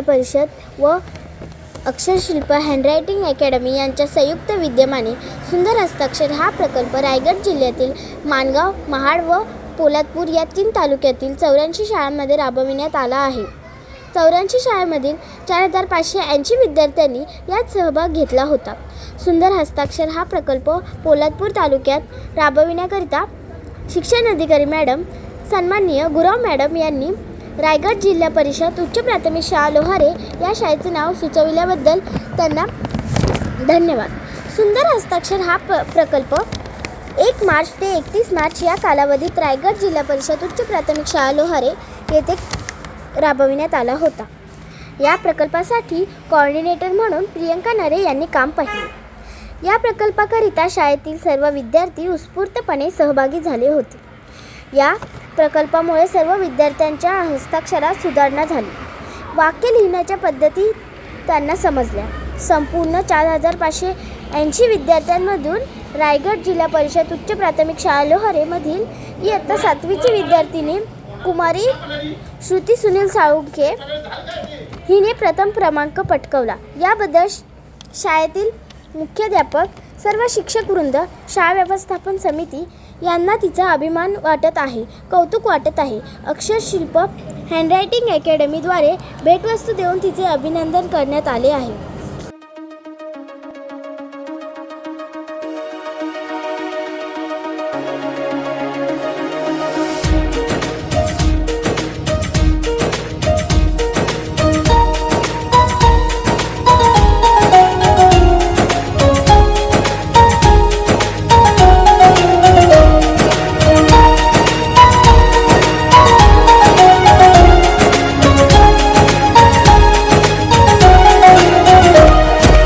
परिषद व अक्षरशिल्प handwriting academy यांच्या संयुक्त विद्यमाने सुंदर हस्ताक्षर हा प्रकल्प रायगड जिल्ह्यातील माणगाव महाड व पोलादपूर या तीन तालुक्यातील चौऱ्याऐंशी शाळांमध्ये राबविण्यात आला आहे. चौऱ्याऐंशी शाळांमधील चार हजार पाचशे ऐंशी विद्यार्थ्यांनी यात सहभाग घेतला होता. सुंदर हस्ताक्षर हा प्रकल्प पोलादपूर तालुक्यात राबविण्याकरिता शिक्षण अधिकारी मॅडम सन्माननीय गुराव मॅडम यांनी रायगड जिल्हा परिषद उच्च प्राथमिक शाळा लोहारे या शाळेचे नाव सुचविल्याबद्दल त्यांना धन्यवाद. सुंदर हस्ताक्षर हा प प्रकल्प एक मार्च ते एकतीस मार्च या कालावधीत रायगड जिल्हा परिषद उच्च प्राथमिक शाळा लोहारे येथे राबविण्यात आला होता. या प्रकल्पासाठी कॉर्डिनेटर म्हणून प्रियंका नरे यांनी काम पाहिले. या प्रकल्पाकरिता शाळेतील सर्व विद्यार्थी उत्स्फूर्तपणे सहभागी झाले होते. या प्रकल्पामुळे सर्व विद्यार्थ्यांच्या हस्ताक्षरात सुधारणा झाली. वाक्य लिहिण्याच्या पद्धती त्यांना समजल्या. संपूर्ण चार हजार पाचशे ऐंशी विद्यार्थ्यांमधून रायगड जिल्हा परिषद उच्च प्राथमिक शाळा लोहारेमधील इयत्ता सातवीची विद्यार्थिनी कुमारी श्रुती सुनील साळुंखे हिने प्रथम क्रमांक पटकवला. याबद्दल श- शाळेतील मुख्याध्यापक सर्व शिक्षक वृंद शाळा व्यवस्थापन समिती यांना तिचा अभिमान वाटत आहे कौतुक वाटत आहे. अक्षरशिल्प हँडरायटिंग अकॅडमीद्वारे भेटवस्तू देऊन तिचे अभिनंदन करण्यात आले आहे.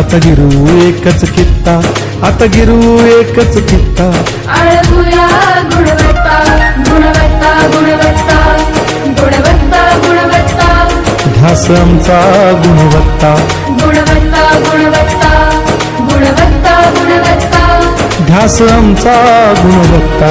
आता गिरू एकच कित्ता आता गिरू एकच कित्ता. आळगुया गुणवत्ता गुणवत्ता गुणवत्ता गुणवत्ता गुणवत्ता. ध्यास आमचा गुणवत्ता. गुणवत्ता गुणवत्ता गुणवत्ता गुणवत्ता. ध्यास आमचा गुणवत्ता.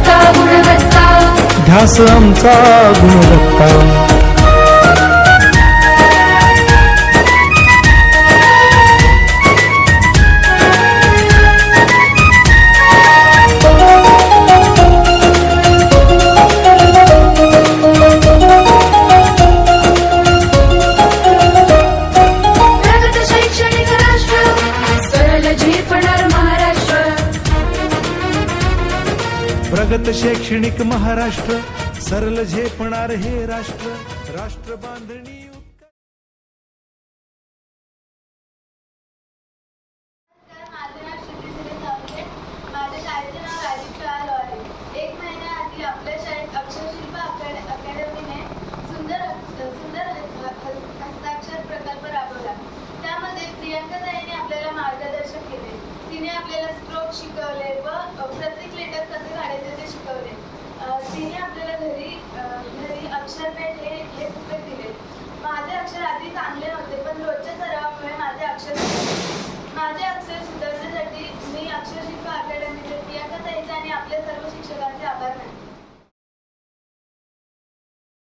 ध्यास आमचा गुणवत्ता. प्रगत शैक्षणिक महाराष्ट्र सरल झेपणार हे राष्ट्र राष्ट्र बांधणी माझे नाव क्षितिज सुनील सावंते. माझ्या शाळेचे नाव राजीव शाळा लोहारे. एक महिन्याआधी आपल्या शाळेत अक्षरशिल्प अकॅड- अकॅडमीने सुंदर सुंदर ह- ह- हस्ताक्षर प्रकल्प राबवला त्यामध्ये प्रियंका ताईने आपल्याला मार्गदर्शन केले तिने आपल्याला स्ट्रोक शिकवले व अ, प्रत्येक लेटर कसे काढायचे ते शिकवले अ, तिने आपल्याला घरी अ, घरी अक्षरपेठ हे हे पुस्तक दिले माझे अक्षर आधी चांगले नव्हते पण रोजच्या सरावामुळे माझे अक्षर